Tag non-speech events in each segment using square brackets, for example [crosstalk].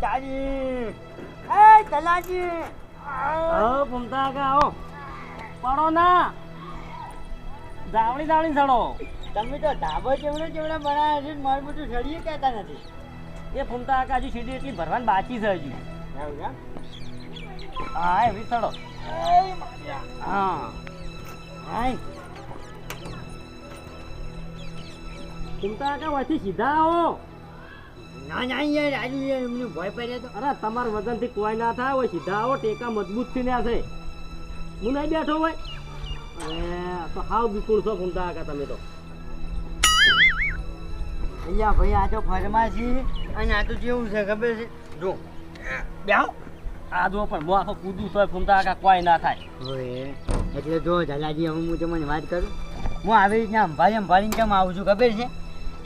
તારી એ તલાજી હા ભૂમતા કાકા આવો. પડો ના. જાવડી જાવડી સડો તમે તો ધાબો ચેવડો ચેવડે બનાવ્યો છે મારું બધું સળીએ કહેતા નથી. એ ભૂમતા કાકા હજુ સીડી એટલી ભરવાની બાકી છે હજુ? હા એવી સડો હા. હા. ભૂમતા કાકા વાંચી સીધા આવો. ના ના યાર આજુ યાર ભય પડ્યો તો. અરે તમારા વજનથી કોઈ ના થાય હોય સીધા આવો ટેકા મજબૂતથી થાય હું નહીં બેઠો હોય અરે તો હાવ બિકુલ છો ભૂમતા આકા તમે તો. અહીંયા ભાઈ આ તો ફરમાસી અને આ તો કેવું છે ખબર છે? જો. બેહો. આ જો પણ હું આખો કૂદું છો ભૂમતા આકા કોઈ ના થાય. એટલે જો ઝાલાજી હવે હું તમને વાત કરું. હું આવી રીતના અંભારી અંભારીને કેમ આવું છું ખબર છે?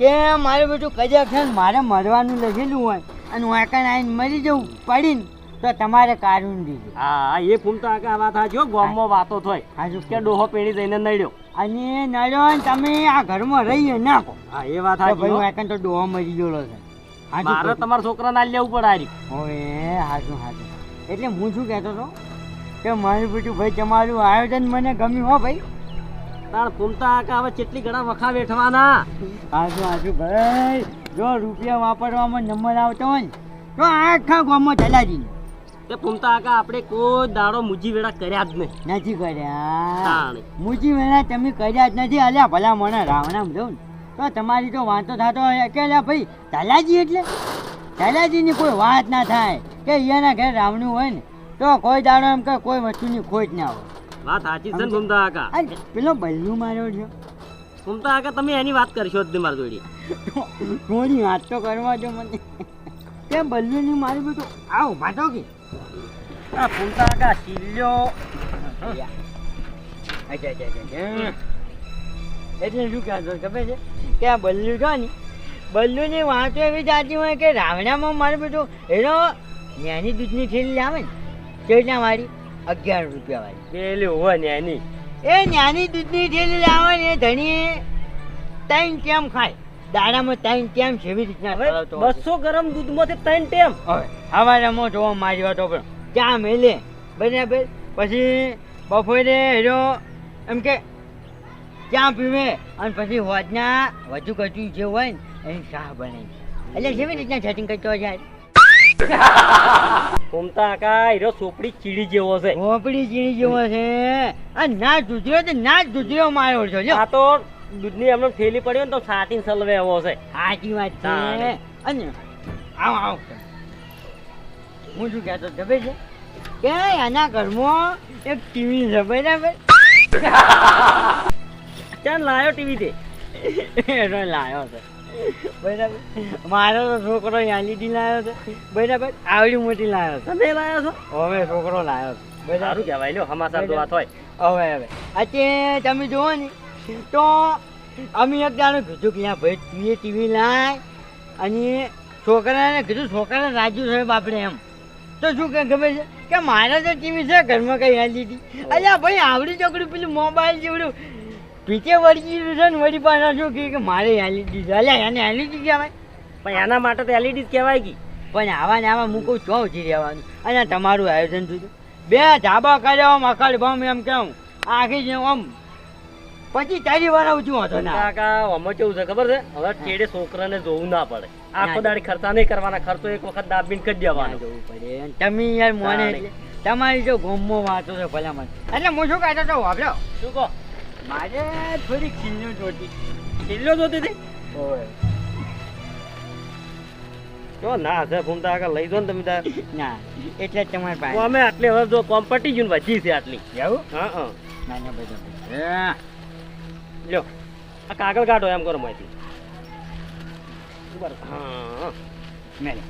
કે મારે બધું કજાક છે મારે મરવાનું લખેલું હોય અને હું એકણ આવીને મરી જવું પડીને તો તમારે કાઢવું દીધું. હા એ ભૂમતા કાકા વાત હાજો ગામમાં વાતો થાય. હાજુ કે ડોહો પેણી જઈને નડ્યો. અને નડ્યો ને તમે આ ઘરમાં રહી નાખો હા એ વાત તો ભાઈ હો. તો ડોહો મરી ગયો છે. મારે તમારા છોકરાને આ લેવું પડે હારી. ઓએ હાજુ હાજુ એટલે હું શું કહેતો હતો? કે મારું બેટું ભાઈ તમારું આયોજન મને ગમ્યું હો ભાઈ. તાર ભૂમતા કાકા હવે કેટલી ઘણા વખા વેઠવાના? આજુ આજુ ભાઈ જો રૂપિયા વાપરવામાં નંબર આવતો હોય તો આખા ગામમાં ચલાજી તે ભૂમતા કાકા આપણે કોઈ દાડો મુજી વેળા કર્યા જ નહીં. નથી કર્યા. તાણે. મુજી વેલા તમે કર્યા જ નથી અલ્યા ભલા મને રાવણામ જોઉં તો તમારી તો વાંધો થતો હોય કે અલ્યા ભાઈ તાલાજી એટલે? તાલાજીની કોઈ વાત ના થાય કે અહીંયાના ઘરે રાવણું હોય ને તો કોઈ દાડો એમ કે કોઈ વસ્તુની ખોટ ના હોય. વાત સાચી છે ને ભૂમતા કાકા પેલો બલ્લુ માર્યો છે ગુમતા કાકા તમે એની વાત કરશો જ મારી જોડે. કોની વાત તો કરવા દો મને. કેમ બલ્લુની મારી બધું આવો ભાટો કે? આ ભૂમતા કાકા અચ્છા એટલે શું કહેતો ખબર છે? કે આ બલ્લુ છો ને બલ્લુની વાતો એવી જાતી હોય કે રાવણામાં મારું બધું એનો નાની દૂધની થેલી આવે ને કેટલા વાળી. અગિયાર રૂપિયા વાળી. પેલી હોય ન્યાની એ નાની દૂધની થેલી લાવે ને એ ધણી ત્રણ ટેમ ખાય. દાડામાં ત્રણ ટેમ જેવી રીતના ચલાવતો હોય. બસો ગરમ દૂધમાંથી ત્રણ ટેમ. હવે હવારમાં જોવા માર્યો હતો પણ ચા મેલે. બરાબર? પછી બપોરે હેરો એમ કે ચા પીવે. અને પછી હોજના વધુ કચું જે હોય ને એની શાહ બને. એટલે કેવી રીતના સેટિંગ કરતો હોય છે. ભૂમતા કાકા હીરો સોપડી ચીડી જેવો છે. હોપડી ચીણી જેવો છે? આ ના દૂધરો તો ના દૂધરો માર્યો છો જો. આ તો દૂધની એમને થેલી પડી ને તો સાટીને સલવે એવો છે. સાચી વાત છે. અને? આવ આવ. હું શું કહેતો છે? કે આના ઘરમાં એક ટીવી છે બરાબર? [laughs] ચાલ લાયો ટીવી તે? એનો લાયો છે. બરાબર. મારો તો છોકરો એલઈડી લાવ્યો છે. બરાબર આવડી મોટી છે. તમે લાવ્યો છો? હવે છોકરો લાવ્યો છે. સારું કહેવાય લ્યો તો વાત હોય. હવે હવે. અત્યારે તમે જુઓ ને તો અમે એક દાડો કીધું કે યા ભાઈ ટીવી ટીવી લાય. અને છોકરાને કીધું છોકરાને રાજુ સાહેબ આપણે એમ. તો શું કે ખબર છે? કે મારે તો ટીવી છે ઘરમાં કઈ એલઈડી અલ્યા ભાઈ આવડી ચોકડી પેલું મોબાઈલ જેવડું. પીછે વળી છે ને વળી પાછા શું કહે કે મારે એલઈડી છે. અલ્યા એને એલઈડી કહેવાય? પણ એના માટે તો એલઈડી જ કહેવાય કી. પણ આવા ને આવા મૂકું ચો ઉછી રહેવાનું. અને તમારું આયોજન જોજો બે ધાબા કર્યા આમ અકડ બમ એમ કેમ? આખી જેમ આમ. પછી તારી વાર આવજો હતો ના કાકા આમાં કેવું છે ખબર છે? હવે ચેડે છોકરાને જોવું ના પડે. આખો. દાડી ખર્ચા નહીં કરવાના ખર્ચો એક વખત દાબીને કરી દેવાનો. જવું પડે. તમે યાર મોને તમારી જો ગોમો વાંચો છે ભલામણ. એટલે હું શું કહેતો હતો વાપરો શું કહો? મારે થોડી ખીલ્લો જોતી. ખીલ્લો જોતી હતી જો ના ભૂમતા કાકા લઈ દો ને તમે તાર. ના એટલે જ તમારી પાસે. અમે આટલે હવે જો કોમ્પિટી જune વધી છે આટલી. એવું? હા હા. ના ના બધું લ્યો આ કાગળ કાઢો એમ કરો માહિતી. હા. મેલે.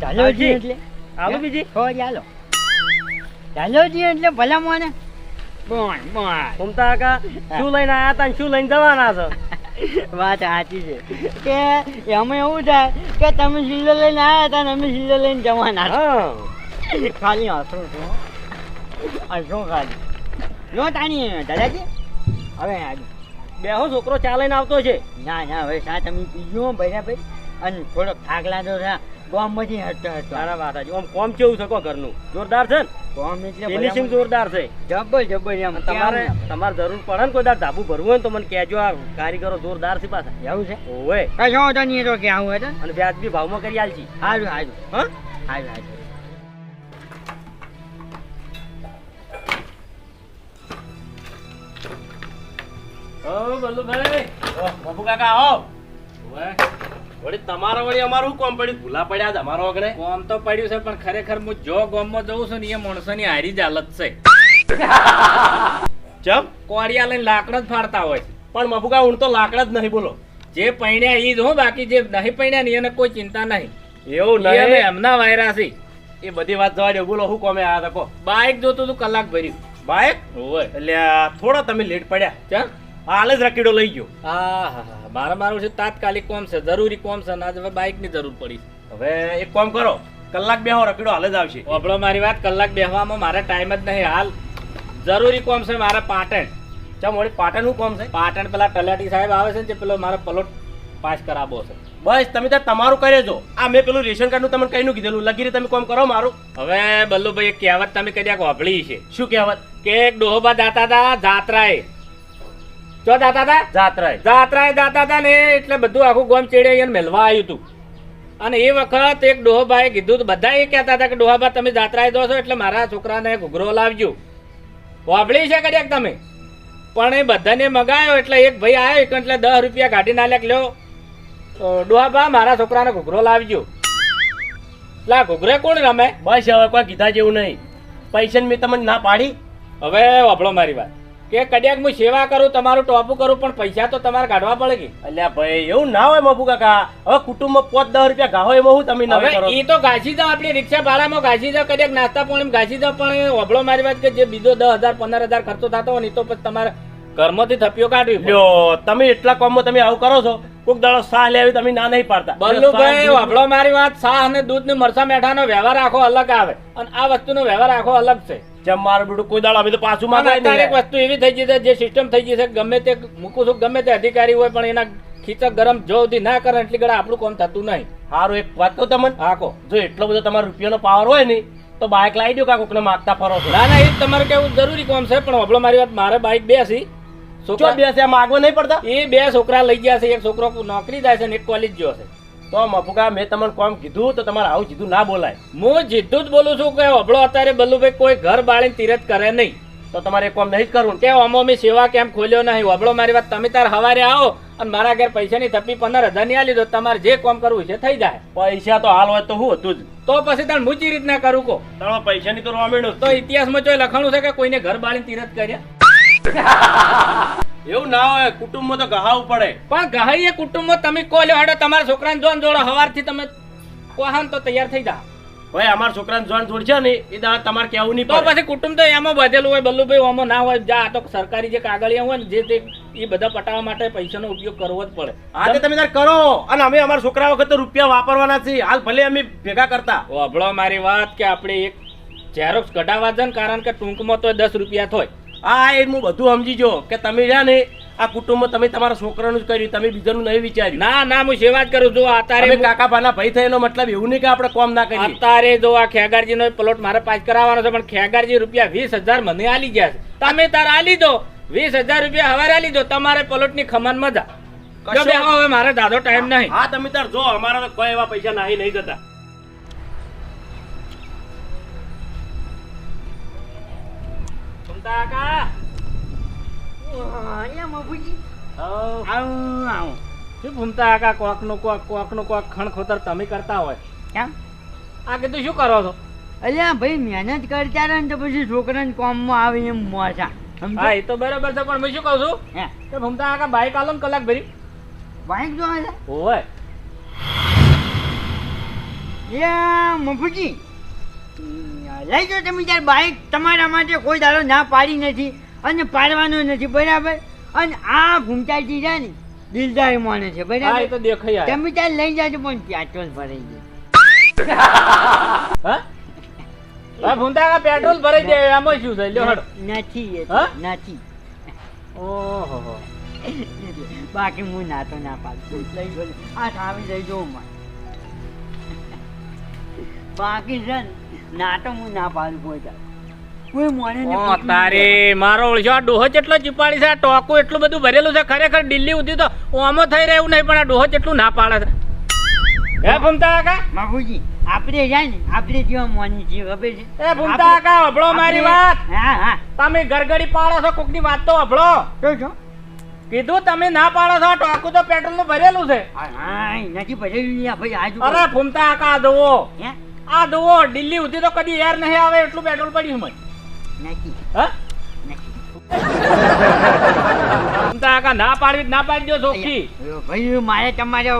ચાલો. જી એટલે. આવું બીજી. હો ચાલો. ચાલો જી એટલે ભલા મોને બોય કાકા શું લઈને આયા તા શું લઈને જવાના છો? [laughs] વાત સાચી છે. કે એમાં એવું થાય કે તમે સિલ્લો લઈને આવ્યા હતા ને અમે સિલ્લો લઈને જવાના હતા. [laughs] ખાલી હસો છું હસો ખાલી? લો તાણી દાદાજી. હવે બેહો છોકરો ચા લઈને આવતો છે. ના ના હવે સા તમે પીજો ભાઈ. અને થોડોક થાક લાગ્યો હટતો તારા વાત. આમ કોમ કેવું છે કો ઘરનું? જોરદાર છે ને? એટલે ફિનિશિંગ જોરદાર છે. જબર જબર એમ. તમારે તમારે જરૂર પડે ને કોઈ દાર ધાબુ ભરવું હોય ને તો મને કહેજો આ કારીગરો જોરદાર છે પાછા. એવું છે? ઓવે. કશો નહીં તો કે આવું હતું. અને વ્યાજબી ભાવમાં કરી આલજી સારું સારું હા? ઓ બલ્લુભાઈ. બાપુ કાકા આવો. વળી તમારા વળી અમારું કોમ પડ્યું? ભૂલા પડ્યા જ અમારો આગળ કોમ તો પડ્યું છે પણ ખરેખર હું જો ગામમાં જઉં છું ને એ માણસોની હારી જ હાલત છે. [laughs] ચમ? કોરિયા લઈને લાકડ જ ફાડતા હોય પણ મફુકા હું તો લાકડા જ નહીં બોલો. જે પૈણ્યા એ જ હો બાકી જે નહીં પૈણ્યા ને એને કોઈ ચિંતા નહીં. એવું નહીં? એમના વાયરા છે. એ બધી વાત જવા દે બોલો હું કોમે આ તકો બાઇક બાઈક જોતું તું કલાક ભર્યું. બાઈક? હોય એટલે થોડા તમે લેટ પડ્યા. ચા હાલ જ રકીડો લઈ ગયો. હા હા. મારે મારું છે તાત્કાલિક કોમ છે જરૂરી કોમ છે ને આજે હવે બાઈકની જરૂર પડી હવે એક કોમ કરો કલાક બેહો રકીડો હાલ જ આવશે. આપણો મારી વાત કલાક બેહવામાં મારે ટાઈમ જ નહીં હાલ. જરૂરી કોમ છે મારે પાટણ. ચમ વળી પાટણનું કોમ છે? પાટણ પેલા તલાટી સાહેબ આવે છે ને પેલો મારે પલોટ પાસ કરાવો છે. બસ તમે ત્યાં તમારું કરે જો આ મેં પેલું રેશન કાર્ડનું તમને કઈનું કીધેલું. લગીરે તમે કોમ કરો મારું. હવે બલ્લુભાઈ એક કહેવત તમે કદાચ વાપરી છે. શું કહેવત? કે એક ડોહોબા દાતા હતા જાત્રાએ. જો દાતા તા જાત્રાએ. જાત્રાએ દાતા તા ને એટલે બધું આખું ગોમ ચેડે એને મેલવા આવ્યું હતું અને એ વખત એક ડોહાભાઈ કીધું તો બધા એ કહેતા હતા કે ડોહાબા તમે જાત્રાએ દો છો એટલે મારા છોકરાને ઘૂઘરો લાવજો. વાપરી છે કદાચ તમે? પણ એ બધાને મગાયો એટલે એક ભાઈ આવ્યો એક એટલે દસ રૂપિયા કાઢી નાખ લ્યો. ડોહાબા મારા છોકરાને ઘૂઘરો લાવજો. એટલે આ ઘૂઘરે કોણ રમે? બસ હવે કોઈ કીધા જેવું નહીં. પૈસા મેં તમને ના પાડી. હવે વાપળો મારી વાત. કે કદાચ હું સેવા કરું તમારું ટોપું કરું પણ પૈસા તો તમારે કાઢવા પડે કે? અલ્યા ભાઈ એવું ના હોય મફુ કાકા. હવે કુટુંબમાં પોત દસ રૂપિયા ગાહો એમાં હું તમે હવે એ તો ગાસી દો આપણી રિક્ષા ભાડામાં ગાસી દો કદાચ નાસ્તા પણ ગાજી દો પણ ઓભળો મારી વાત કે જે બીજો દસ હજાર પંદર હજાર ખર્ચો થતો હોય ને એ તો પછી તમારે ઘરમાંથી થપ્યો કાઢવી. લ્યો તમે એટલા કોમમાં તમે આવું કરો છો કોક દાડો સાહ લેવી તમે ના નહીં પાડતા. બલ્લુભાઈ વાપડો મારી વાત સાહ અને દૂધ ને મરસા મેઠાનો વ્યવહાર આખો અલગ આવે. અને આ વસ્તુનો વ્યવહાર આખો અલગ છે. જેમ મારું બેટું કોઈ દાડો અમે તો પાછું અને માંગાય એક વસ્તુ એવી થઈ ગઈ છે જે સિસ્ટમ થઈ ગઈ છે ગમે તે મૂકું છું ગમે તે અધિકારી હોય પણ એના ખીચક ગરમ જો સુધી ના કરે એટલી ગળા આપણું કોમ થતું નહીં. સારું એક વાત કહું તમને. આખો જો એટલો બધો તમારો રૂપિયાનો પાવર હોય ને તો બાઇક લાવી દો કાકોક ને માગતા ફરો ના ના એ તમારે કેવું જરૂરી કામ છે પણ વભળો મારી વાત મારે બાઈક બે છે જો છોકરા બે છે માગવા નહીં પડતા? એ બે છોકરા લઈ ગયા છે એક છોકરો નોકરી જાય છે ને એક કોલેજ ગયો છે. તો મફુકા મેં તમને કોમ કીધું તો તમારે આવું જીધું ના બોલાય. હું જીધું જ બોલું છું કે વભળો અત્યારે બલ્લુભાઈ કોઈ ઘર બાળીને તીરથ કરે નહીં. તો તમારે કોમ નહીં જ કરવું. કે અમો મેં સેવા કેમ ખોલ્યો નહીં? વભળો મારી વાત તમે તાર હવારે આવો અને મારા ઘેર પૈસાની થપ્પી પંદર હજારની આલી દો તમારે જે કોમ કરવું છે થઈ જાય. પૈસા તો હાલ હોય તો હું હતું જ. તો પછી તને મુચી રીતના કરું કો તારો પૈસાની તો રોમેણું તો ઇતિહાસમાં ચોય લખાણું છે કે કોઈને ઘર બાળીને તીરથ કર્યા? એવું ના હોય કુટુંબમાં તો ગહાવું પડે. પણ ગહાઈ એ કુટુંબમાં તમે કહો લ્યો હેડો તમારા છોકરાને જોન જોડો હવારથી તમે કોહાન તો તૈયાર થઈ જા. ભાઈ અમારા છોકરાને જોન જોડશે ને એ દાડા તમારે કેવું નહીં તો પછી કુટુંબ તો એમાં બધેલું હોય બલ્લુભાઈ આમાં ના હોય જા આ તો સરકારી જે કાગળિયા હોય ને જે તે એ બધા પટાવવા માટે પૈસાનો ઉપયોગ કરવો જ પડે. આજે તમે તાર કરો. અને અમે અમારા છોકરા વખત તો રૂપિયા વાપરવાના છે હાલ ભલે અમે ભેગા કરતા. અભળો મારી વાત કે આપણે એક ઝેરોક્સ કઢાવવા જ ને કારણ કે ટૂંકમાં તો દસ રૂપિયા થોય આ એ હું બધું સમજી જો કે તમે રહ્યા ને આ કુટુંબ તમે તમારા છોકરાનું જ કર્યું તમે બીજાનું નહીં વિચાર્યું. ના ના હું સેવા જ કરું જો અત્યારે કાકા ભાના ભાઈ થયેલો મતલબ એવું નહીં કે આપણે કોમ ના કરીએ. અત્યારે જો આ ખેગારજી નો પ્લોટ મારે પાસ કરાવવાનો છે પણ ખેગારજી રૂપિયા વીસ હજાર મને આલી ગયા છે. તમે તાર આલી દો. વીસ હજાર રૂપિયા હવારે આલી દો. તમારે પ્લોટની ખમાન મજા. હવે મારે દાદો ટાઈમ નહીં. હા તમે તાર જો અમારા તો કોઈ એવા પૈસા નાહી નહીં જતા. કાકા. અહીંયા મફુજી હઉ. આવું આવું શું ભૂમતા કાકા કોકનું કોક કોકનું કોક ખણ ખોતર તમે કરતા હોય? કેમ આ કીધું શું કરો છો? અલ્યા ભાઈ મહેનત કરતા રહે ને તો પછી છોકરાને કોમમાં આવે એમ મોસા. હા એ તો બરાબર છે પણ હું શું કહું છું? હે? કે ભૂમતા કાકા બાઈક આલો ને કલાક ભરી. બાઈક જોવા છે હોય. યા મફુજી લઈ જો તમે ત્યારે બાઈક તમારા માટે કોઈ દાડો ના પાડી નથી અને પાડવાનો નથી બરાબર? અને આ ઘૂમતાજી છે ને દિલદાર માને છે બરાબર? તો દેખાય તમે ત્યારે લઈ જાજો પણ પેટ્રોલ ભરાઈ જાય. કાકા પેટ્રોલ ભરાઈ જાય આમાં શું છે લ્યો હડો. નથી તો, નથી. ઓહો બાકી હું નાતો ના પાડું. લઈ જો આ સામે લઈ જો માં બાકી છે ને નાતો હું ના પાડું કોઈ કોઈ મોને ને તારે મારો ઓળખ્યો આ ડોહો જેટલો ચીપાડી છે આ ટોકું એટલું બધું ભરેલું છે ખરેખર દિલ્હી સુધી તો ઓમો થઈ રહ્યું નહીં પણ આ ડોહો જેટલું ના પાડે છે. હે ભૂમતા કાકા? નહીં. આપણે જાય ને આપણે જેવા મોની છીએ ખબર છે? એ ભૂમતા કાકા અભળો મારી વાત. હા હા. તમે ગરગડી પાડો છો કોકની વાત તો અભળો. છો? કીધું તમે ના પાડો છો ટોકું તો પેટ્રોલનું ભરેલું છે. નથી ભરેલું ભાઈ આજુ અરે ભૂમતા કાકા આ હે? આ જુઓ દિલ્હી સુધી તો કદી એર નહીં આવે એટલું પેટ્રોલ પડ્યું મને નથી. હા? કાકા ના પાડવી ના પાડી દો ચોખ્ખી ભાઈ મારે તમારે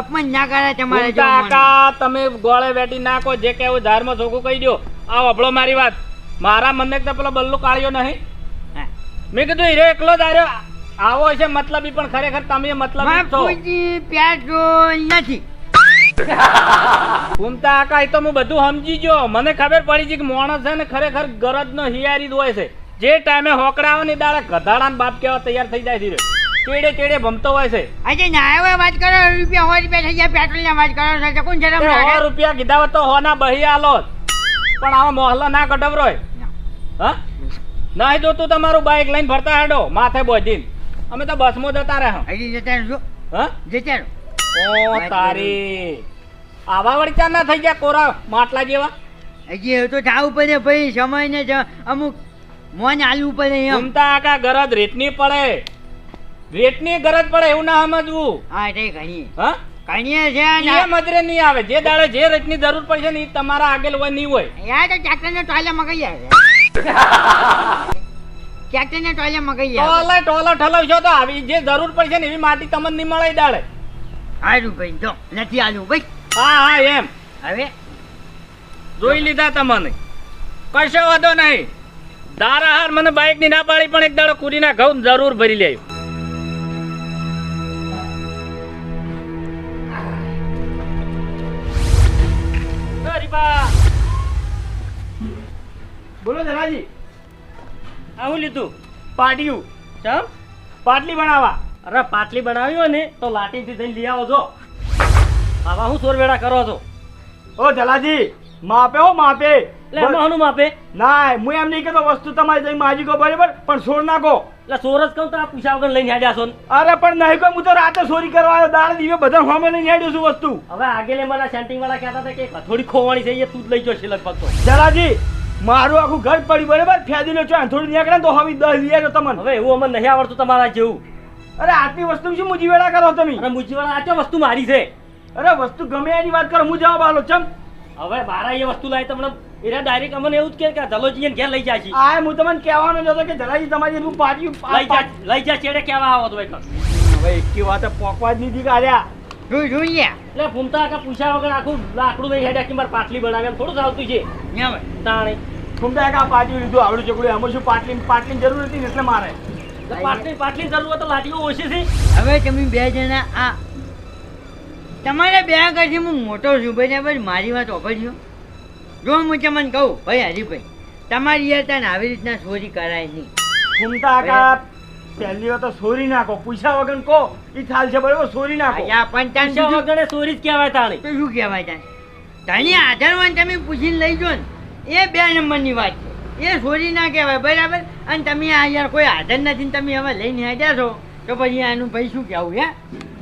અપમાન ના કરે તમારે કાકા તમે ગોળે બેટી નાખો જે કેવું ધારમાં ચોખ્ખું કહી દો. આ અભળો મારી વાત. મારા મને તો પેલો બલ્લુ કાઢ્યો નહીં. મેં કીધું હીરો એકલો જ આવ્યો આવો છે મતલબી પણ ખરેખર તમે મતલબ પ્યાર નથી. [laughs] ઘૂમતા આકા એ તો હું બધું સમજી ગયો. મને ખબર પડી છે કે માણસ છે ને ખરેખર ગરજ નો હિયારી જ હોય છે. જે ટાઈમે હોકડાઓ આવે ને દાડે ગધાડા બાપ કેવા તૈયાર થઈ જાય છે ચેડે ચેડે ભમતો હોય છે. આજે ના હવે વાત કરો રૂપિયા સો રૂપિયા થઈ જાય પેટ્રોલ ના વાત કરો છે કોણ જરા તે સો રૂપિયા કીધા હોય તો હોના બહી આલો પણ આવા મોહલ્લા ના કટવરોય હા? નહીં જોતું તમારું બાઇક લઈને ફરતા હેડો માથે બોજીને અમે તો બસમાં જતા રહ્યા. હજી જતા હા? જતા ઓ તારી. આવા વળચા ના થઈ ગયા કોરા માટલા જેવા? હજી તો થવું પડે ભાઈ સમય ને અમુક મોન આલવું પડે ઘૂમતા આકા ગરજ રેતની પડે. રેતની ગરજ પડે એવું ના સમજવું. હા તે ઘણી. હા? ઘણી છે ને એ મજરે નહીં આવે. જે દાડે જે રેતની જરૂર પડશે ને એ તમારા આગળ હોય નહીં હોય. યાર તો ટ્રેક્ટર ને ટોયલે મગાઈ આવે. [laughs] ટ્રેક્ટર ને ટોયલે મગાઈ આવે. ટોલે ટોલો ઠલવશો તો આવી જે જરૂર પડશે ને એવી માટી તમને નહીં મળે દાડે. સારું ભાઈ જો નથી આલું ભાઈ. હા હા એમ. હવે? જોઈ લીધા તમને કશો વાંધો નહીં. દારા મને બાઇકની ના પાડી પણ એક દાડો કુરીના ઘઉં જરૂર ભરી લે બોલો જલાજી આવું લીધું? પાટિયું. ચમ? પાટલી બનાવવા અરે પાટલી બનાવી હોય ને તો લાટીથી થઈને લઈ આવો આવા હું સોર વેડા કરો છો? ઓ જલાજી માપે હો માપે. એટલે એમાં માપે? ના હું એમ નહીં કહેતો વસ્તુ તમારી જઈ માજી કો બરાબર? પણ છોડ નાખો. એટલે સોર જ કહું તો આ પૂછા વગર લઈને હેડ્યા છો અરે પણ નહીં કોઈ હું તો રાતે ચોરી કરવા આવ્યો દાળ દીવે બધા હોમે લઈને હેડ્યો છું વસ્તુ. હવે આગેલે મારા સેન્ટિંગ વાળા કહેતા હતા કે થોડી ખોવાણી છે એ તું જ લઈ જશે લગભગ તો. જલાજી મારું આખું ઘર પડી બરાબર? ફેદી લો છો થોડી નીકળે તો હવે દસ લીયા તમને. હવે એવું અમને નહીં આવડતું તમારા જેવું. અરે આટલી વસ્તુ શું મુજીવેડા કરો તમે? અને મુજીવાળા આ વસ્તુ મારી છે? અરે વસ્તુ ગમે એની વાત કરો હું જવાબ આલો ચમ. હવે મારા એ વસ્તુ લાવી તમને. એરા ડાયરેક્ટ અમને એવું જ કે કે ધલોજી ઘેર લઈ જાય છે આ હું તમને કહેવાનો જ હતો કે ધલાજી તમારી એટલું પાટિયું લઈ જા લઈ જા છેડે કેવા આવો તો એક. હવે એકી વાત પોકવા જ નહીં કાઢ્યા જોઈ જોઈએ એટલે ફૂમતા કે પૂછ્યા વગર આખું લાકડું નહીં હેડ્યા કે મારે પાટલી બનાવે એમ થોડું આવતું છે. તાણે. ઘૂમતા આ પાટિયું લીધું આવડું ચકડું. એમાં શું પાટલી પાટલી જરૂર હતી ને એટલે મારે. પાટલી પાટલી જરૂર હોય તો લાટીઓ ઓછી છે. હવે તમે બે જણા આ તમારા બે આગળથી હું મોટો છું બરાબર મારી વાત ઓભળજો જો હું તમને કહું ભાઈ હરીભાઈ તમારી યાર તને આવી રીતના ચોરી કરાય નહીં. ઘૂમતા કા પહેલી વાર તો સોરી નાખો પૂછ્યા વગર કહો એ થાલ છે બરાબર સોરી નાખો. આ પંચાન પૂછ્યા વગર ચોરી જ કહેવાય તાણે તો શું કહેવાય તને? તને આધારવાન તમે પૂછીને લઈ જો ને એ બે નંબરની વાત છે. એ ચોરી ના કહેવાય બરાબર? અને તમે આ યાર કોઈ આધાર નથી ને તમે હવે લઈને આવ્યા છો તો પછી આનું ભાઈ શું કહેવું હે?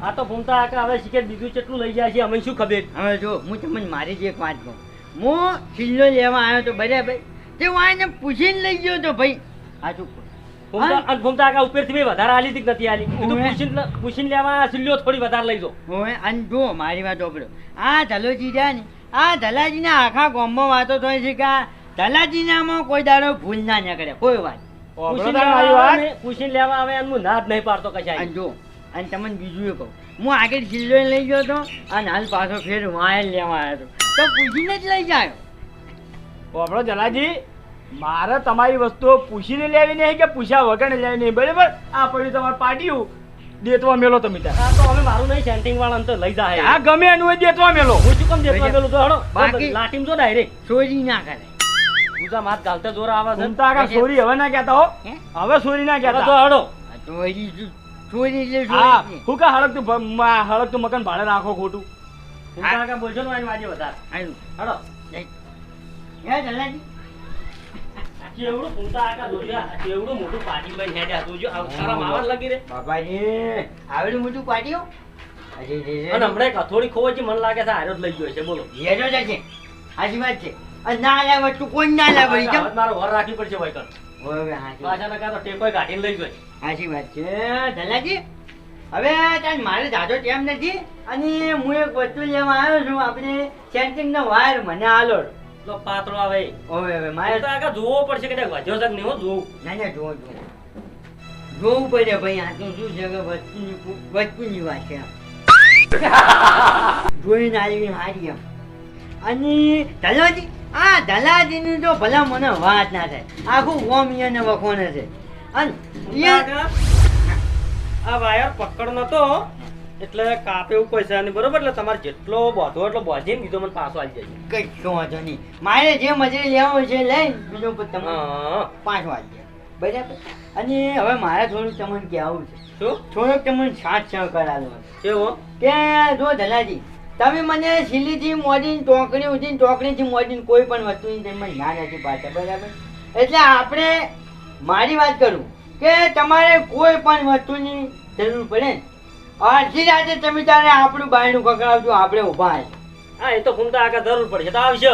આ તો ભૂમતા કે હવે શીખે બીજું કેટલું લઈ જાય છે અમે શું ખબર? હવે જો હું તમને મારી જ એક વાત કહું. હું છિલ્લો લેવા આવ્યો તો બરાબર તે હું આને પૂછીને લઈ ગયો તો ભાઈ અને ઉપરથી મેં વધારે આલી હતી નથી આલી કીધું પૂછીને પૂછીને લેવા સિલ્લો થોડી વધારે લઈ જો હવે અને જો મારી વાત ઓપડો આ ધલોજી જાય ને આ ધલાજીના આખા ગામમાં વાતો થાય છે કે આ ધલાજીનામાં કોઈ દાડો ભૂલ ના નીકળે કોઈ વાત. પૂછીને લેવા આવે. એમનું પૂછીને લેવા આવે અને હું ના નહીં પાડતો કશાય. જો અને તમને બીજું એ કહું. હું આગળ છિલ્લો લઈ ગયો હતો અને હાલ પાછો ફેર વાયર લેવા આવ્યો હતો. તો પૂછીને જ લઈ જાય. આપણો જલાજી મારે તમારી વસ્તુઓ પૂછીને લેવી નહીં કે પૂછ્યા વગર લેવી નહીં. બરાબર? આ પડ્યું તમારે પાટિયું દેતવા મેલો તમે ત્યાં. આ તો હવે મારું નહીં સેન્ટિંગ વાળા તો લઈ જાય આ ગમે એનું હોય દેતવા મેલો. હું શું કેમ દેતવા મેલો તો હડો. બાકી- લાટીમ જો ડાયરેક્ટ સોજી ના કરે. પૂજા માત ગાલતા જોર આવે છે કા સોરી હવે ના કહેતા હો. હવે સોરી ના કહેતા. તો હડો. તો હજી શું- ચોરી હા હું કા હળકતું હળકતું મકાન ભાડે રાખો ખોટું? બોલશો ને વાજે વધારે? આયુ. હડો જય. હે કેવડું ફૂમતા કાકા જોજો કેવડું મોટું પાટી બન હેડ્યા જોજો આ તારા માવા રે. બાપાજી આવડું મોટું પાટીઓ? અરે રે રે. અને હમણાં એક હથોડી ખોવાય છે મને લાગે છે હારો જ લઈ ગયો છે બોલો. હેડો જશે સાચી વાત છે. ના લાવે તું કોઈ ના લાવે મારો વર રાખવી પડશે ભાઈ કર પાછા નકા તો ટેકોય કાઢીને લઈ ગયો સાચી વાત છે ધલાજી હવે તાન મારે જાજો ટાઈમ નથી અને હું એક વસ્તુ લેવા આવ્યો છું આપણે સેન્ટિંગ નો વાયર મને આલો. તો પાતળો આવે. હવે હવે મારે તો આગળ જોવો પડશે કે વધ્યો તક નહીં જોવું. ના ના જોવો જોવો. જોવું પડે ભાઈ આ તો શું છે કે વસ્તુની વસ્તુની વાત છે. [laughs] જોઈને આવી હારી એમ. અને ધલાજી આ ધલાજીની તો ભલા મને વાત ના થાય. આખું ગોમ ને વખોને છે. આ વાયર પકડ નતો એટલે કાપે એવું કોઈ છે નહીં બરોબર? એટલે તમારે જેટલો બોધો એટલો બોધીને બીજો મને પાછો આવી જાય વાંધો નહીં. મારે જે મજૂરી લેવો છે લઈ બીજો તમને પાંચ વાગે બરાબર? અને હવે મારે થોડું તમને કહેવું છે. શું? થોડોક તમને સાથ સહકાર કેવો? કે જો ધલાજી તમે મને સિલ્લીથી મોડીને ટોકરી ઉઠીને ટોકરીથી મોડીને કોઈ પણ વસ્તુની તમે ના નથી પાડતા બરાબર? એટલે આપણે મારી વાત કરું કે તમારે કોઈ પણ વસ્તુની જરૂર પડે ને અડધી રાતે તમે તારે આપણું બાયણું કકડાવજો આપણે ઊભા છે. હા એ તો ફૂમતા આગળ જરૂર પડશે તો આવશે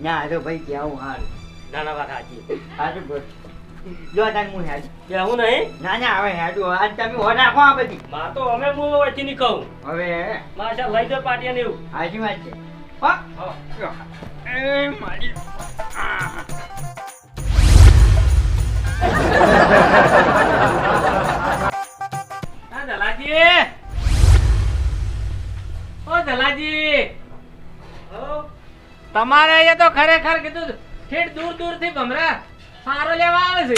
ના તો ભાઈ કેવું હારું ના ના વાત સાચી. સાચું બોલ. જો તાન હું હેડ? કેવું નહીં? ના ના હવે હેડું. આજ તમે હો નાખો આ બધી. માં તો અમે હું વચ્ચે નહીં કહું. હવે? માશા લઈ દો પાટિયા ને એવું. વાત છે. હા. એ મારી હા ઓ તમારે અહીંયા તો ખરેખર કીધું ઠેઠ દૂર દૂરથી ભમરા સારો લેવા આવે છે.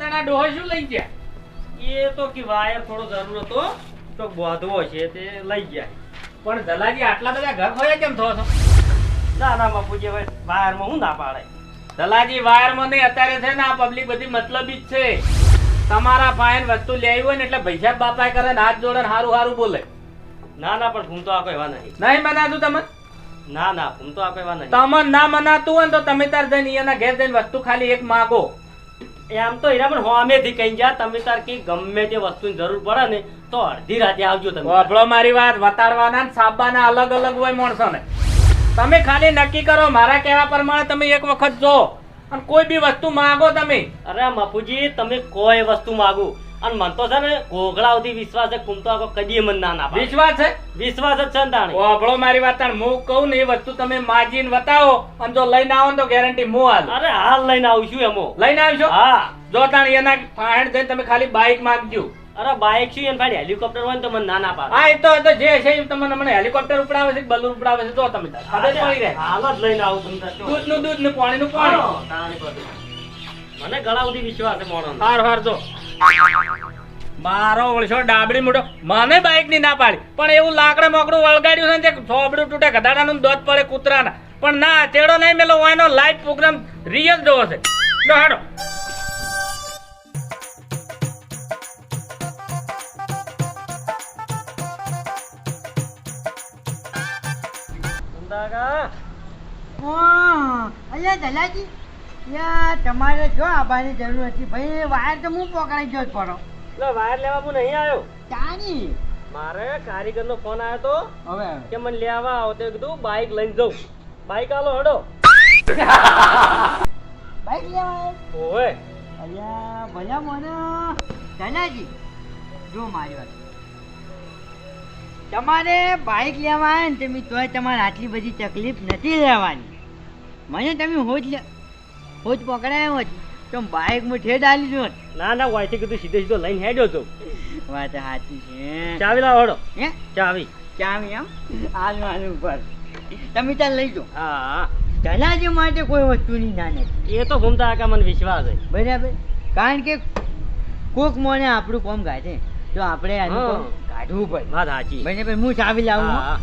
તેના ડોહો શું લઈ ગયા? એ તો કે વાયર થોડો જરૂર હતો તો બોધવો છે તે લઈ ગયા. પણ દલાજી આટલા બધા ઘર ખોયા કેમ થો છો? ના ના બાપુજી હવે વાયરમાં હું ના પાડે. દલાજી વાયરમાં નહીં અત્યારે છે ને આ પબ્લિક બધી મતલબી જ છે. તમારા ફાઇન વસ્તુ લેવી હોય ને એટલે પૈસા બાપા કરે ને હાથ જોડે ને હારું હારું બોલે. ના ના પણ ઘૂમતો આ કોઈ એવા નહીં. નહીં મનાતું તમે? ના ના ઘૂમતો આ કોઈ એવા નહીં. તમને ના મનાતું હોય ને તો તમે તાર જઈને એના ઘેર જઈને વસ્તુ ખાલી એક માગો. એ આમ તો એના પણ હોમેથી કહી જા તમે તાર કે ગમે તે વસ્તુની જરૂર પડે ને તો અડધી રાતે આવજો તમે. મારી વાત વતાડવાના ને સાબાના અલગ અલગ હોય માણસોને. તમે ખાલી નક્કી કરો મારા કહેવા પ્રમાણે તમે એક વખત જો. અને કોઈ બી વસ્તુ માગો તમે. અરે મફુજી તમે કોઈ વસ્તુ માગું. અને મન તો છે ને ઘોઘળા સુધી વિશ્વાસ છે કુમતો આખો કદી મન ના ના વિશ્વાસ છે? વિશ્વાસ જ છે ને તાણે. ઓભળો મારી વાત તાણ. હું કહું ને એ વસ્તુ તમે માજીને બતાવો અને જો લઈને આવો તો ગેરંટી હું હાલ. અરે હાલ લઈને આવું છું એમો. લઈને આવશો? હા. જો તાણ એના ફાઈન જઈને તમે ખાલી બાઇક માંગજો અરે બાઇક છે એને ભાઈ હેલિકોપ્ટર હોય ને તો મને ના ના પાડે. હા એ તો તો જે છે એ તમને મને હેલિકોપ્ટર ઉપડાવે છે બલૂન ઉપડાવે છે તો તમે. ખબર પડી રહે. હાલ જ લઈને આવું તમને દૂધનું દૂધ ને પાણી. નું પાણી મને ગળા સુધી વિશ્વાસ છે મોણો હાર હાર જો. મારો વળશો ડાબડી મોટો મને બાઈકની ના પાડી. પણ એવું લાકડે મોકડું વળગાડ્યું છે ને થોબડું તૂટે ગધાડાનું દોધ પડે કૂતરાના. પણ ના ચેડો નહીં મેલો એનો લાઈવ પ્રોગ્રામ રિયલ જોવો છે. લો હાડો. અલ્યા દલાજી યા તમારે જો આભારની જરૂર હતી ભાઈ વાયર તો હું પકડાઈ ગયો જ પડો. લે, વાયર લેવા હું નહીં આવ્યો. ચાની મારે કારીગરનો ફોન આવ્યો તો હવે. કે મને લેવા આવો તો કીધું બાઈક લઈને જઉં. બાઈક આલો હડો. [laughs] બાઈક લેવા? ઓવે. અલ્યા ભલા મને. દલાજી જો મારી વાત. તમારે બાઈક લેવા આવે ને તમે તોય તમારે આટલી બધી તકલીફ નથી લેવાની મને તમે હોજ લે હોજ પકડાયો હોત તો બાઈકમાં ઠેડ આલી જો ના ના વાયથી કીધું સીધે સીધો લઈને હેડ્યો તો વાત સાચી છે. ચાવી લાવો હડો. હે? ચાવી. ચાવી એમ? આલુ આલુ ઉપર તમે ત્યાં લઈ જો હા. ધનાજી માટે કોઈ વસ્તુની ના નથી એ તો ઘૂમતા આકા મને વિશ્વાસ છે. બરાબર. કારણ કે કોક મોને આપણું કોમ કાઢે તો આપણે આનું કાઢવું પડે. વાત સાચી. બરાબર હું ચાવી લાવું હા.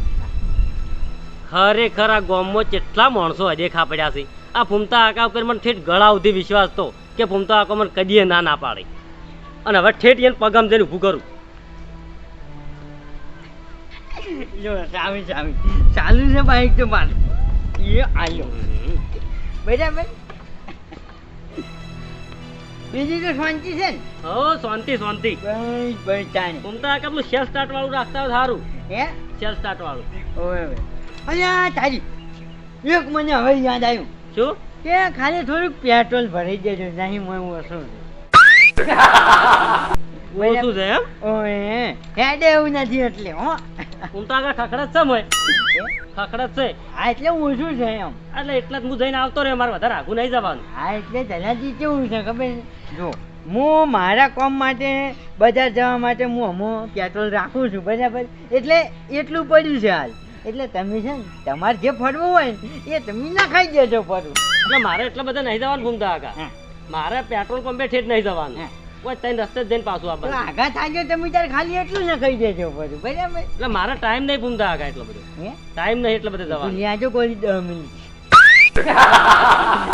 ખરેખર આ ગામમાં કેટલા માણસો દેખા પડ્યા છે. આ ફૂમતા આકા ઉપર મને ઠેઠ ગળા સુધી વિશ્વાસ તો કે ફૂમતા આકો મને કદીએ ના ના પાડે. અને હવે ઠેઠ એને પગમ જઈને ઊભું કરું. જો સામી સામી. ચાલુ છે બાઈક તો મારે. એ આવ્યો બરાબર બીજી તો શાંતિ છે ને? હો શાંતિ શાંતિ. બસ બસ તાણી ફૂમતા આકા પેલું શેર સ્ટાર્ટ વાળું રાખતા સારું. હે? શેર સ્ટાર્ટ વાળું. ઓય. અલ્યા તારી. એક મને હવે યાદ આવ્યું. શું? કે ખાલી થોડુંક પેટ્રોલ ભરી દેજો નહીં હું ઓછું [laughs] ઓછું છે એમ? ઓએ હેડે એવું નથી એટલે હો. હું તો આગળ ખખડત છે મોય. ખખડત છે. હા એટલે ઓછું છે એમ. એટલે એટલે જ હું જઈને આવતો રહ્યો મારે વધારે આગું નહીં જવાનું. હા એટલે ધનાજી કેવું છે ખબર? જો હું મારા કામ માટે બજાર જવા માટે હું હમો પેટ્રોલ રાખું છું બરાબર? એટલે એટલું પડ્યું છે હાલ. એટલે તમે છે ને તમારે જે ફરવું હોય ને એ તમે ના ખાઈ દેજો ફરવું. એટલે મારે એટલા બધા નહીં જવાનું ભૂમતા આગા. મારે પેટ્રોલ પંપે ઠેઠ નહીં જવાનું. કોઈ ત્રણ રસ્તે જઈને પાછું આપણે આગા થાજો તમે ત્યારે ખાલી એટલું ના ખાઈ દેજો ફરવું બરાબર? એટલે મારે ટાઈમ નહીં ભૂમતા આગા એટલો બધો. ટાઈમ નહીં એટલે બધા જવાનું. ત્યાં જો કોઈ દસ મિનિટ.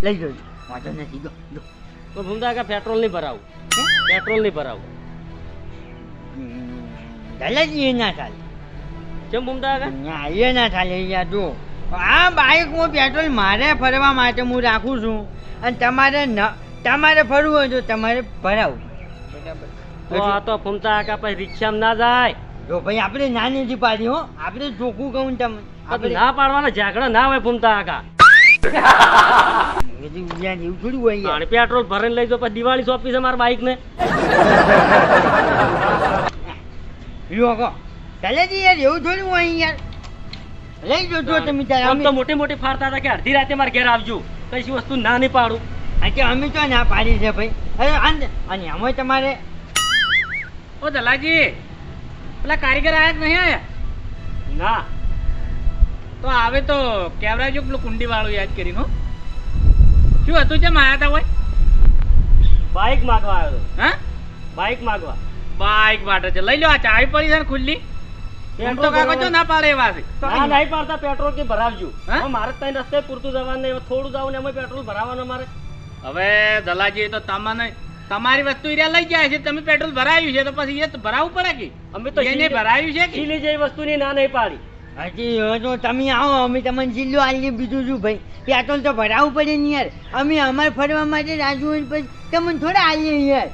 લઈ જજો વાંધો નથી દો તો ભૂમતા આગા પેટ્રોલ નહીં ભરાવું. પેટ્રોલ નહીં ભરાવું. દલાજી ના ચાલે. કેમ ભૂમતા આકા ના, ના ચાલે અહીંયા જો આ બાઇક હું પેટ્રોલ મારે ફરવા માટે હું રાખું છું. અને તમારે ન તમારે ફરવું હોય તો તમારે ભરાવું તો આ તો ફૂમતા આકા પછી રિક્ષામાં ના જાય. જો ભાઈ આપણે નાની નથી પાડી હો. આપણે ચોખ્ખું કહું તમે ના પાડવાના ઝાકડા ના હોય ફૂમતા એવું થોડું હોય પેટ્રોલ ભરીને લઈ જાઓ પછી દિવાળી સોંપી છે મારા બાઈક ને [laughs] લ્યો દલાજી યાર એવું થોડું હોય યાર. લઈ જોજો તમે તારે આમ તો મોટી મોટી ફાડતા હતા કે અડધી રાતે મારે ઘેર આવજો. કઈ વસ્તુ ના નહીં પાડું. કે અમે તો ના પાડી છે ભાઈ. અરે આન- અને અમે તમારે ઓ દલાજી પેલા કારીગર આયા કે નહીં આયા? ના. તો આવે તો કેવરાજો પેલું કુંડી વાળું યાદ કરીને શું હતું જેમ આવ્યા તા હોય? બાઈક માગવા આવ્યો હા? બાઈક માગવા. બાઈક માટે છે. લઈ લો આ ચાવી પડી છે ને ખુલ્લી. એમ તો કાકો જો ના પાડે એવા છે. ના નહીં પાડતા પેટ્રોલ કે ભરાવજો. મારે ત્રણ રસ્તે પૂરતું જવાનું નહીં થોડું જવું ને અમે પેટ્રોલ ભરાવાનું મારે. હવે દલાજી તો તમને તમારી વસ્તુ લઈ જાય છે તમે પેટ્રોલ ભરાયું છે તો પછી એ ભરાવું પડે કે? અમે તો એને ભરાયું છે કે? જે વસ્તુ વસ્તુની ના નહીં પાડી. હજી તો તમે આવો અમે તમને જિલ્લો આવીને બીજું શું ભાઈ? પેટ્રોલ તો ભરાવું પડે ને યાર. અમે અમારે ફરવા માટે રાજુ પછી તમને થોડા આવીએ યાર.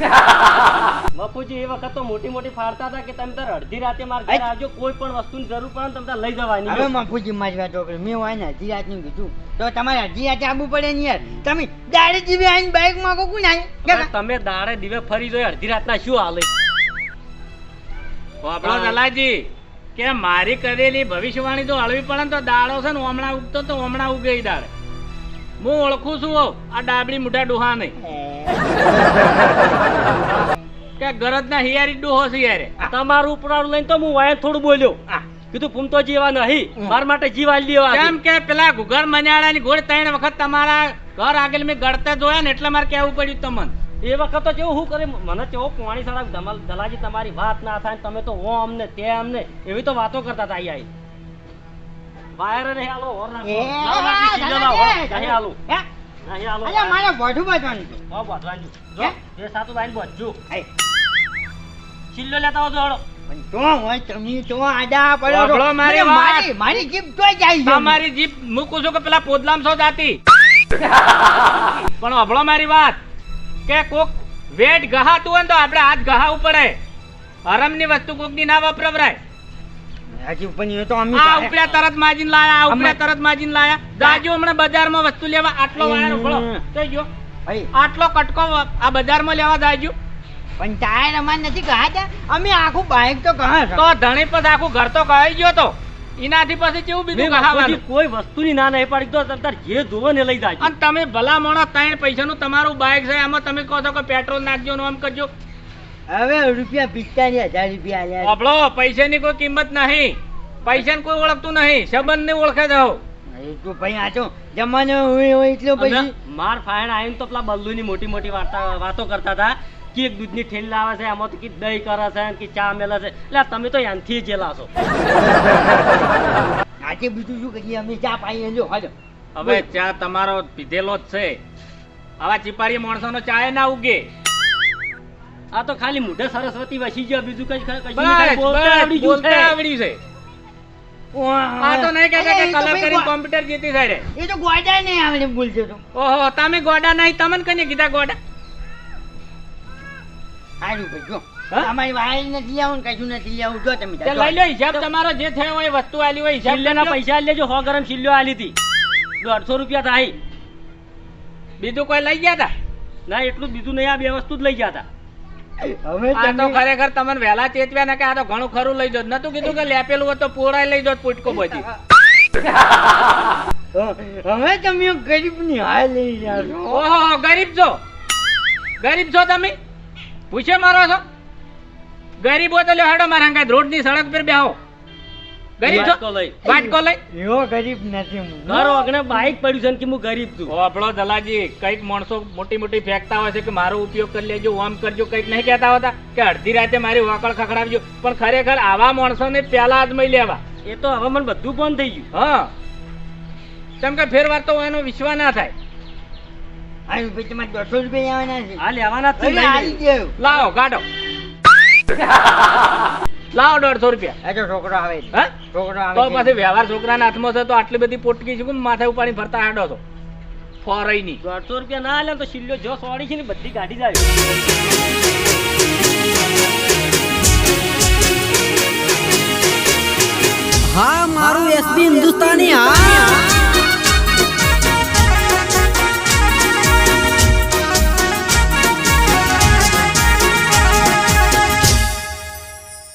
[laughs] મફુજી એ વખત તો મોટી મોટી ફાડતા હતા કે તમે તાર અડધી રાતે માર ઘરે આવજો કોઈ પણ વસ્તુની જરૂર પડે તમે તાર લઈ જવાની હવે માફુજી મારી વાત છોકરી મેં હોય ને અડધી રાતનું કીધું. તો તમારે અડધી રાતે આવવું પડે ને યાર? તમે દાડે દીવે આવીને બાઈકમાં કોણ ના તમે દાડે દીવે ફરી જોઈ અડધી રાત ના શું હાલે? આપણો દલાજી કે મારી કરેલી ભવિષ્યવાણી તો હળવી પડે ને તો દાડો છે ને હમણાં ઉગતો તો હમણાં ઉગે દાડે. હું ઓળખું છું આ ડાબડી મુઢા ડોહા નહીં કે ગરજ ના હિયારી ડોહો છે યારે. તમારું ઉપરાણું લઈને તો હું વાય થોડું બોલ્યો. કીધું ફૂમતો જીવા નહીં. મારા માટે જીવા લેવા કેમ કે પેલા ઘુઘર મન્યાળા ની ઘોડ ત્રણ વખત તમારા ઘર આગળ મેં ગળતા જોયા ને એટલે મારે કેવું પડ્યું તમને. એ વખત તો કેવું શું કરે? મને કેવો પાણી સાડા દલાજી તમારી વાત ના થાય તમે તો ઓ અમને તે અમને એવી તો વાતો કરતા હતા આઈ વાયર હાલો. એ, નહીં હાલું. હે? નહીં હાલું. અલ્યા મારે મોઢું બાંધવાનું છે હો, બાંધવાનું. જો, જે સાતું લાઈન બાંધજો. આય. છિલ્લો લેતા આવજો હળો. તો હોય તમે તો આડા પડો મારી મારી મારી જીભ તોય જાય છે તમારી જીપ મૂકું છું કે પેલા પોદલામ છો જાતી પણ અભળો મારી વાત કે કોક વેટ ગહાતું હોય તો આપણે હાથ ગહાવું પડે હરમની વસ્તુ કોકની ના વપરાય હજી પણ એ તો અમે આ તારે- તરત માજીને લાયા આ ઉપડ્યા તરત માજીને લાયા. જાજો હમણાં બજારમાં વસ્તુ લેવા આટલો વાયર ઉભળો. હમ. થઈ ભાઈ, આટલો કટકો આ બજારમાં લેવા જાજો. પણ ટાયર અમારે નથી કહા અમે આખું બાઈક તો કહા તો ધણી પર આખું ઘર તો કહી ગયો તો. એનાથી પછી કેવું બીજું કહાવાનું કોઈ વસ્તુની ના નહીં પાડી તો તમે જે જોવો ને લઈ જાય અને તમે ભલા મોણો ત્રણ પૈસાનું તમારું બાઇક છે એમાં તમે કહો છો કે પેટ્રોલ નાખજો ને આમ કરજો. હવે રૂપિયા પિસ્તાલીસ હજાર રૂપિયા આલ્યા અબળો પૈસાની કોઈ કિંમત નહીં. પૈસાને કોઈ ઓળખતું નહીં. સંબંધ ને ઓળખે જાઓ એટલું ભાઈ આચો જમાનો હોય હોય એટલો પછી. માર ફાયણ આવીને તો પેલા બલ્લુની મોટી મોટી વાર્તા વાતો કરતા હતા. કે એક દૂધની ઠેલી લાવે છે એમાં તો કે દહીં કરે છે કે ચા મેલે છે. એટલે તમે તો યાનથી જેલા છો. [laughs] આજે બીજું શું કરીએ? અમે ચા પાઈએ જો હાલો. હવે ચા તમારો પીધેલો જ છે. આવા ચીપારી માણસોનો ચાય ના ઉગે. આ તો ખાલી મોઢે સરસ્વતી વસી ગયો બીજું કઈ કઈ બોલતા આવડી ગયું છે. આવડ્યું છે. આ તો નહીં કહેતા કે અરે, એ તો કલર ભાઈ કોમ્પ્યુટર જીતી જાય રે એ તો ગોડા નહીં આવડે બોલશે તો. ઓહો તમે ગોડા નહીં તમને કને કીધા ગોડા? સારું ભાઈ જો. હા? નથી આવું ને કશું નથી આવું જો તમે લઈ લો હિસાબ તમારો જે થયો હોય વસ્તુ આલી હોય હિસાબ શિલ્લેના પૈસા લેજો સો ગરમ શિલ્લો આલી હતી. દોઢસો રૂપિયા થાય. બીજું કોઈ લઈ ગયા તા? ના એટલું બીજું નહીં આ બે વસ્તુ જ લઈ ગયા હતા હવે આ તો ખરેખર તમને વહેલા ચેતવ્યા ને કે આ તો ઘણું ખરું લઈ જાત નતું કીધું કે લેપેલું હોય તો પોળાય લઈ જાત પૂટકો બચી હવે તમે ગરીબની હાય લઈ ઓહો ગરીબ છો? ગરીબ છો તમે? પૂછે મારો છો? ગરીબો તો લ્યો હેડો મારા હંગાત રોડની સડક પર બેહો. ગરીબ છો? વાટકો લઈ. એવો ગરીબ નથી હું. ઘર વગણે બાઈક પડ્યું છે ને કે હું ગરીબ છું. આપણો દલાજી કંઈક માણસો મોટી મોટી ફેંકતા હોય છે કે મારો ઉપયોગ કરી લેજો આમ કરજો કંઈક નહીં કહેતા હોતા કે અડધી રાતે મારી વાકડ ખખડાવજો. પણ ખરેખર આવા માણસોને પહેલા આદમી લેવા. એ તો હવે મને બધું બંધ થઈ ગયું. હા. કેમ કે ફેરવાર તો એનો વિશ્વાસ ના થાય. ભાઈ તમારે દોઢસો રૂપિયા આવવાના છે. આ લેવાના જ લાવો કાઢો. લાવો દોઢસો રૂપિયા. આ તો છોકરો આવે. હા? છોકરો આવે તો પછી વ્યવહાર છોકરાના હાથમાં છે તો આટલી બધી પોટકી છે માથે ઉપાડી ફરતા હાડો છો? ફોરઈ ની દોઢસો રૂપિયા ના આલે તો સિલ્લો જો સોડી છે ને બધી કાઢી જાય હા મારું એસબી હિન્દુસ્તાની હા.